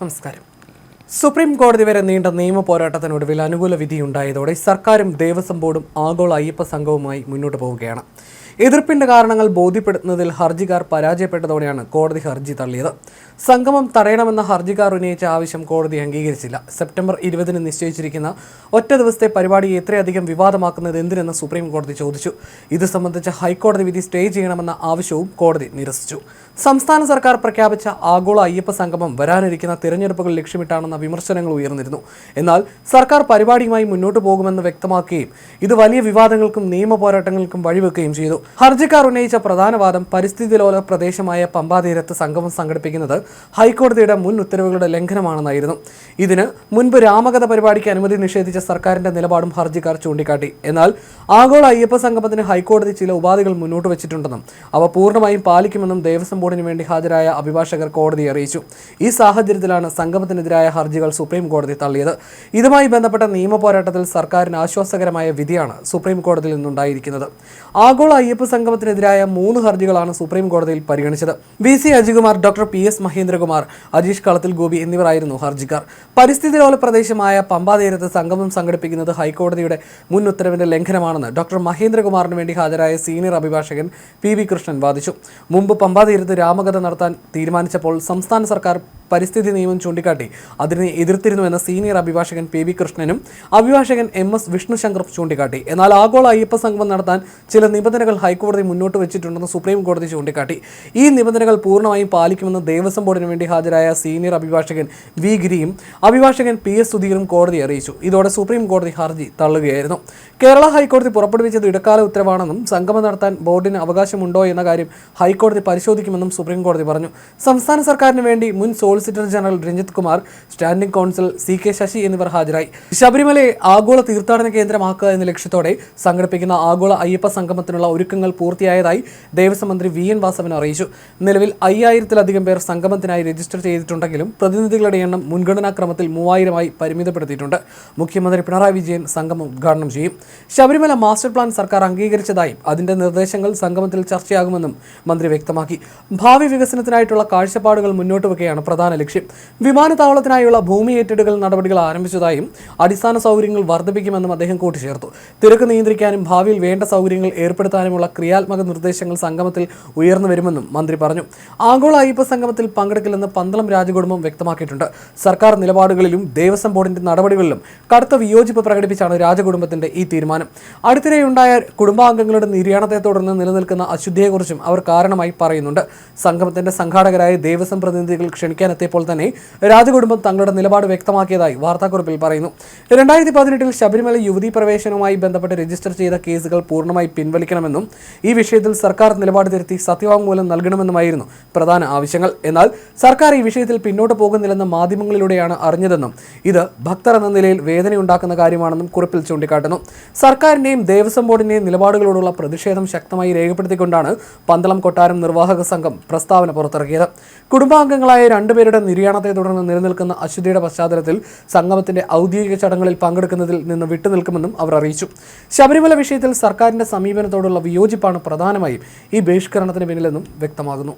നമസ്കാരം സുപ്രീം കോടതി വരെ നീണ്ട നിയമ പോരാട്ടത്തിനൊടുവിൽ അനുകൂല വിധിയുണ്ടായതോടെ സർക്കാരും ദേവസ്വം ബോർഡും ആഗോള അയ്യപ്പ സംഘവുമായി മുന്നോട്ട് പോവുകയാണ്. എതിർപ്പിന്റെ കാരണങ്ങൾ ബോധ്യപ്പെടുത്തുന്നതിൽ ഹർജിക്കാർ പരാജയപ്പെട്ടതോടെയാണ് കോടതി ഹർജി തള്ളിയത്. സംഗമം തടയണമെന്ന ഹർജിക്കാർ ഉന്നയിച്ച ആവശ്യം കോടതി അംഗീകരിച്ചില്ല. സെപ്റ്റംബർ ഇരുപതിന് നിശ്ചയിച്ചിരിക്കുന്ന ഒറ്റ ദിവസത്തെ പരിപാടി എത്രയധികം വിവാദമാക്കുന്നത് എന്തിനെന്ന് സുപ്രീം കോടതി ചോദിച്ചു. ഇത് സംബന്ധിച്ച ഹൈക്കോടതി വിധി സ്റ്റേ ചെയ്യണമെന്ന ആവശ്യവും കോടതി നിരസിച്ചു. സംസ്ഥാന സർക്കാർ പ്രഖ്യാപിച്ച ആഗോള അയ്യപ്പ സംഗമം വരാനിരിക്കുന്ന തിരഞ്ഞെടുപ്പുകൾ ലക്ഷ്യമിട്ടാണെന്ന വിമർശനങ്ങൾ ഉയർന്നിരുന്നു. എന്നാൽ സർക്കാർ പരിപാടിയുമായി മുന്നോട്ട് പോകുമെന്ന് വ്യക്തമാക്കുകയും ഇത് വലിയ വിവാദങ്ങൾക്കും നിയമ പോരാട്ടങ്ങൾക്കും വഴിവെക്കുകയും ചെയ്തു. ഹർജിക്കാർ ഉന്നയിച്ച പ്രധാന വാദം പരിസ്ഥിതി ലോല പ്രദേശമായ പമ്പാതീരത്ത് സംഗമം സംഘടിപ്പിക്കുന്നത് ഹൈക്കോടതിയുടെ മുൻ ഉത്തരവുകളുടെ ലംഘനമാണെന്നായിരുന്നു. ഇതിന് മുൻപ് രാമകഥ പരിപാടിക്ക് അനുമതി നിഷേധിച്ച സർക്കാരിന്റെ നിലപാടും ഹർജിക്കാർ ചൂണ്ടിക്കാട്ടി. എന്നാൽ ആഗോള അയ്യപ്പ സംഗമത്തിന് ഹൈക്കോടതി ചില ഉപാധികൾ മുന്നോട്ട് വെച്ചിട്ടുണ്ടെന്നും അവ പൂർണമായും പാലിക്കുമെന്നും ദേവസ്വം ബോർഡിന് വേണ്ടി ഹാജരായ അഭിഭാഷകർ കോടതിയെ അറിയിച്ചു. ഈ സാഹചര്യത്തിലാണ് സംഗമത്തിനെതിരായ ഹർജികൾ സുപ്രീം കോടതി തള്ളിയത്. ഇതുമായി ബന്ധപ്പെട്ട നിയമ പോരാട്ടത്തിൽ സർക്കാരിന് ആശ്വാസകരമായ വിധിയാണ് സുപ്രീം കോടതിയിൽ നിന്നുണ്ടായിരിക്കുന്നത്. ആഗോള അയ്യപ്പ സംഗമത്തിനെതിരായ മൂന്ന് ഹർജികളാണ് സുപ്രീം കോടതിയിൽ പരിഗണിച്ചത്. V C Ajikumar doctor P S Mahendrakumar Ajeesh Kalathil Gopi എന്നിവരായിരുന്നു ഹർജിക്കാർ. പരിസ്ഥിതി ലോല പ്രദേശമായ പമ്പാതീരത്ത് സംഗമം സംഘടിപ്പിക്കുന്നത് ഹൈക്കോടതിയുടെ മുൻ ഉത്തരവിന്റെ ലംഘനമാണെന്ന് ഡോക്ടർ മഹേന്ദ്രകുമാറിന് വേണ്ടി ഹാജരായ സീനിയർ അഭിഭാഷകൻ പി വി കൃഷ്ണൻ വാദിച്ചു. മുമ്പ് പമ്പാതീരത്ത് രാമകഥ നടത്താൻ തീരുമാനിച്ചപ്പോൾ സംസ്ഥാന സർക്കാർ പരിസ്ഥിതി നിയമം ചൂണ്ടിക്കാട്ടി അതിനെ എതിർത്തിരുന്നുവെന്ന സീനിയർ അഭിഭാഷകൻ പി വി കൃഷ്ണനും അഭിഭാഷകൻ എം എസ് വിഷ്ണുശങ്കർ ചൂണ്ടിക്കാട്ടി. എന്നാൽ ആഗോള അയ്യപ്പ സംഗമം നടത്താൻ ചില നിബന്ധനകൾ ഹൈക്കോടതി മുന്നോട്ട് വെച്ചിട്ടുണ്ടെന്ന് സുപ്രീം കോടതി ചൂണ്ടിക്കാട്ടി. ഈ നിബന്ധനകൾ പൂർണമായും പാലിക്കുമെന്ന് ദേവസ്വം ബോർഡിന് വേണ്ടി ഹാജരായ സീനിയർ അഭിഭാഷകൻ വി ഗിരിയും അഭിഭാഷകൻ പി എസ് സുധീറും കോടതി അറിയിച്ചു. ഇതോടെ സുപ്രീം കോടതി ഹർജി തള്ളുകയായിരുന്നു. കേരള ഹൈക്കോടതി പുറപ്പെടുവിച്ചത് ഇടക്കാല ഉത്തരവാണെന്നും സംഗമം നടത്താൻ ബോർഡിന് അവകാശമുണ്ടോ എന്ന കാര്യം ഹൈക്കോടതി പരിശോധിക്കുമെന്നും സുപ്രീം കോടതി പറഞ്ഞു. സംസ്ഥാന സർക്കാരിന് വേണ്ടി മുൻ solicitor general Ranjit Kumar standing counsel C K Sasi എന്നിവർ ഹാജരായി. ശബരിമലയെ ആഗോള തീർത്ഥാടന കേന്ദ്രമാക്കുക എന്ന ലക്ഷ്യത്തോടെ സംഘടിപ്പിക്കുന്ന ആഗോള അയ്യപ്പ സംഗമത്തിനുള്ള ഒരുക്കങ്ങൾ പൂർത്തിയായതായി ദേവസ്വം മന്ത്രി വി എൻ വാസവൻ അറിയിച്ചു. നിലവിൽ അയ്യായിരത്തിലധികം പേർ സംഗമത്തിനായി രജിസ്റ്റർ ചെയ്തിട്ടുണ്ടെങ്കിലും പ്രതിനിധികളുടെ എണ്ണം മുൻഗണനാക്രമത്തിൽ മൂവായിരമായി പരിമിതപ്പെടുത്തിയിട്ടുണ്ട്. മുഖ്യമന്ത്രി പിണറായി വിജയൻ സംഗമം ഉദ്ഘാടനം ചെയ്യും. ശബരിമല മാസ്റ്റർ പ്ലാൻ സർക്കാർ അംഗീകരിച്ചതായും അതിന്റെ നിർദ്ദേശങ്ങൾ സംഗമത്തിൽ ചർച്ചയാകുമെന്നും മന്ത്രി വ്യക്തമാക്കി. ഭാവി വികസനത്തിനായിട്ടുള്ള കാഴ്ചപ്പാടുകൾ മുന്നോട്ട് വയ്ക്കുകയാണ് പ്രധാന ലക്ഷ്യം. വിമാനത്താവളത്തിനായുള്ള ഭൂമി ഏറ്റെടുക്കൽ നടപടികൾ ആരംഭിച്ചതായും അടിസ്ഥാന സൗകര്യങ്ങൾ വർദ്ധിപ്പിക്കുമെന്നും അദ്ദേഹം കൂട്ടിച്ചേർത്തു. തിരക്ക് നിയന്ത്രിക്കാനും ഭാവിയിൽ വേണ്ട സൗകര്യങ്ങൾ ഏർപ്പെടുത്താനുമുള്ള ക്രിയാത്മക നിർദ്ദേശങ്ങൾ സംഗമത്തിൽ ഉയർന്നു വരുമെന്നും മന്ത്രി പറഞ്ഞു. ആഗോള അയ്യപ്പ സംഗമത്തിൽ പങ്കെടുക്കില്ലെന്ന് പന്തളം രാജകുടുംബം വ്യക്തമാക്കിയിട്ടുണ്ട്. സർക്കാർ നിലപാടുകളിലും ദേവസ്വം ബോർഡിന്റെ നടപടികളിലും കടുത്ത വിയോജിപ്പ് പ്രകടിപ്പിച്ചാണ് രാജകുടുംബത്തിന്റെ ഈ തീരുമാനം. അടുത്തിടെയുണ്ടായ കുടുംബാംഗങ്ങളുടെ നിര്യാണത്തെ തുടർന്ന് നിലനിൽക്കുന്ന അശുദ്ധിയെക്കുറിച്ചും അവർ കാരണമായി പറയുന്നുണ്ട്. സംഗമത്തിന്റെ സംഘാടകരായ ദേവസ്വം പ്രതിനിധികൾ ക്ഷണിക്കാനെത്തിയപ്പോൾ തന്നെ രാജകുടുംബം തങ്ങളുടെ നിലപാട് വ്യക്തമാക്കിയതായി വാർത്താക്കുറിപ്പിൽ പറയുന്നു. രണ്ടായിരത്തി പതിനെട്ടിൽ ശബരിമല യുവതി പ്രവേശനവുമായി ബന്ധപ്പെട്ട് രജിസ്റ്റർ ചെയ്ത കേസുകൾ പൂർണമായി പിൻവലിക്കണമെന്നും ഈ വിഷയത്തിൽ സർക്കാർ നിലപാട് തിരുത്തി സത്യവാങ്മൂലം നൽകണമെന്നുമായിരുന്നു പ്രധാന ആവശ്യങ്ങൾ. എന്നാൽ സർക്കാർ ഈ വിഷയത്തിൽ പിന്നോട്ട് പോകുന്നില്ലെന്ന് മാധ്യമങ്ങളിലൂടെയാണ് അറിഞ്ഞതെന്നും ഇത് ഭക്തർ എന്ന നിലയിൽ വേദനയുണ്ടാക്കുന്ന കാര്യമാണെന്നും കുറിപ്പിൽ ചൂണ്ടിക്കാട്ടുന്നു. സർക്കാരിന്റെയും ദേവസ്വം ബോർഡിന്റെയും നിലപാടുകളോടുള്ള പ്രതിഷേധം ശക്തമായി രേഖപ്പെടുത്തിക്കൊണ്ടാണ് പന്തളം കൊട്ടാരം നിർവാഹക സംഘം പ്രസ്താവന പുറത്തിറക്കിയത്. കുടുംബാംഗങ്ങളായ രണ്ടുപേരുടെ നിര്യാണത്തെ തുടർന്ന് നിലനിൽക്കുന്ന അശുദ്ധിയുടെ പശ്ചാത്തലത്തിൽ സംഗമത്തിന്റെ ഔദ്യോഗിക ചടങ്ങുകളിൽ പങ്കെടുക്കുന്നതിൽ നിന്ന് വിട്ടുനിൽക്കുമെന്നും അവർ അറിയിച്ചു. ശബരിമല വിഷയത്തിൽ സർക്കാരിന്റെ സമീപനത്തോടുള്ള വിയോജിപ്പാണ് പ്രധാനമായും ഈ ബഹിഷ്കരണത്തിന് പിന്നിലെന്നും വ്യക്തമാകുന്നു.